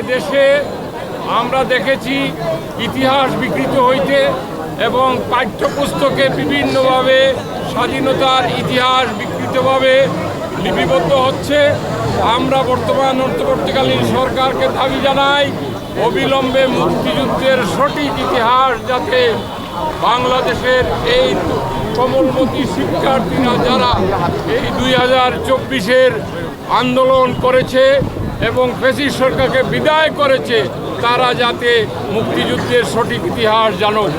এদেশে আমরা দেখেছি ইতিহাস বিকৃত হইতে এবং পাঠ্যপুস্তকে বিভিন্নভাবে স্বাধীনতার ইতিহাস বিকৃতভাবে লিপিবদ্ধ হচ্ছে। আমরা বর্তমান অন্তর্বর্তীকালীন সরকারকে দাবি জানাই, অবিলম্বে মুক্তিযুদ্ধের সঠিক ইতিহাস যাতে বাংলাদেশের এই কমলমতি শিক্ষার্থীরা যারা এই দুই হাজার চব্বিশের আন্দোলন করেছে এবং ফেসিস সরকারকে বিদায় করেছে, তারা যাতে মুক্তিযুদ্ধের সঠিক ইতিহাস জানুক।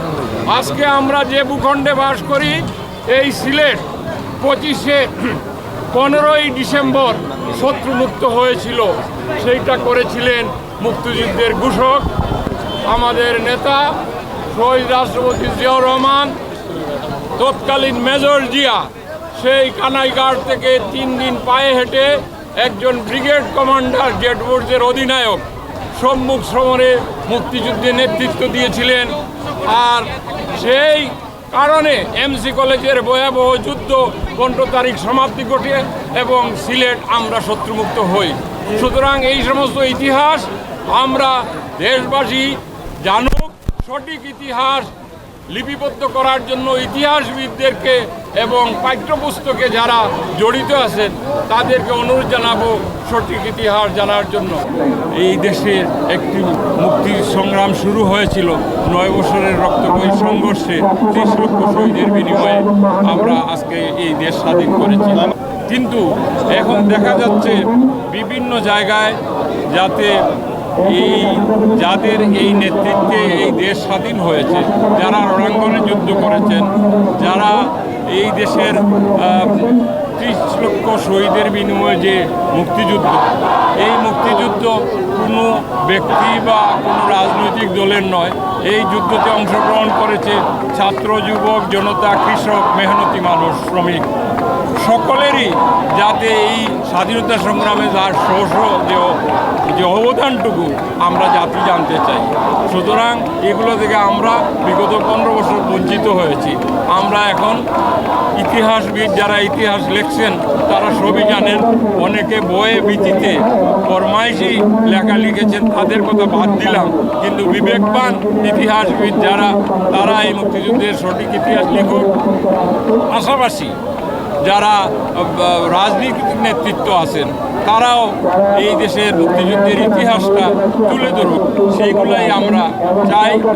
আজকে আমরা যে ভূখণ্ডে বাস করি, এই সিলেট পঁচিশে পনেরোই ডিসেম্বর শত্রুমুক্ত হয়েছিল। সেইটা করেছিলেন মুক্তিযুদ্ধের ঘোষক আমাদের নেতা শহীদ রাষ্ট্রপতি জিয়াউর রহমান, তৎকালীন মেজর জিয়া। সেই কানাইঘাট থেকে তিন দিন পায়ে হেঁটে একজন ব্রিগেড কমান্ডার জেটবোর্ডের অধিনায়ক সম্মুখ সমরে মুক্তিযুদ্ধে নেতৃত্ব দিয়েছিলেন। আর সেই কারণে এমসি কলেজের ভয়াবহ যুদ্ধ পনেরো তারিখ সমাপ্তি ঘটে এবং সিলেট আমরা শত্রুমুক্ত হই। সুতরাং এই সমস্ত ইতিহাস আমরা দেশবাসী জানুক। সঠিক ইতিহাস লিপিবদ্ধ করার জন্য ইতিহাসবিদদেরকে এবং পাঠ্যপুস্তকে যারা জড়িত আছেন, তাদেরকে অনুরোধ জানাব সঠিক ইতিহাস জানার জন্য। এই দেশের একটি মুক্তি সংগ্রাম শুরু হয়েছিল। নয় বছরের রক্তময়ী সংঘর্ষে ত্রিশ লক্ষ শহীদের বিনিময়ে আমরা আজকে এই দেশ স্বাধীন করেছি। কিন্তু এখন দেখা যাচ্ছে বিভিন্ন জায়গায় যাতে এই, যাদের এই নেতৃত্বে এই দেশ স্বাধীন হয়েছে, যারা রণাঙ্গনে যুদ্ধ করেছেন, যারা এই দেশের ত্রিশ লক্ষ শহীদের বিনিময়ে যে মুক্তিযুদ্ধ, এই মুক্তিযুদ্ধ কোনো ব্যক্তি বা কোনো রাজনৈতিক দলের নয়। এই যুদ্ধতে অংশগ্রহণ করেছে ছাত্র, যুবক, জনতা, কৃষক, মেহনতি মানুষ, শ্রমিক। সকলেরই যাতে এই স্বাধীনতা সংগ্রামে তার শোষ যে যে অবদানটুকু আমরা জাতি জানতে চাই। সুতরাং এগুলো থেকে আমরা বিগত পনেরো বছর বঞ্চিত হয়েছি। আমরা এখন ইতিহাসবিদ যারা ইতিহাস লিখছেন, তারা সবই জানেন, অনেকে বয়ে ভীতিতে ফরমাইশি লেখা লিখেছেন, তাদের কথা বাদ দিলাম। কিন্তু বিবেকবান ইতিহাসবিদ যারা, তারা এই মুক্তিযুদ্ধের সঠিক ইতিহাস লিখুক। পাশাপাশি যারা রাজনীতির নেতৃত্ব আছেন তারাও এই দেশের মুক্তিযুদ্ধের ইতিহাসটা তুলে ধরুক। সেইগুলাই আমরা চাই।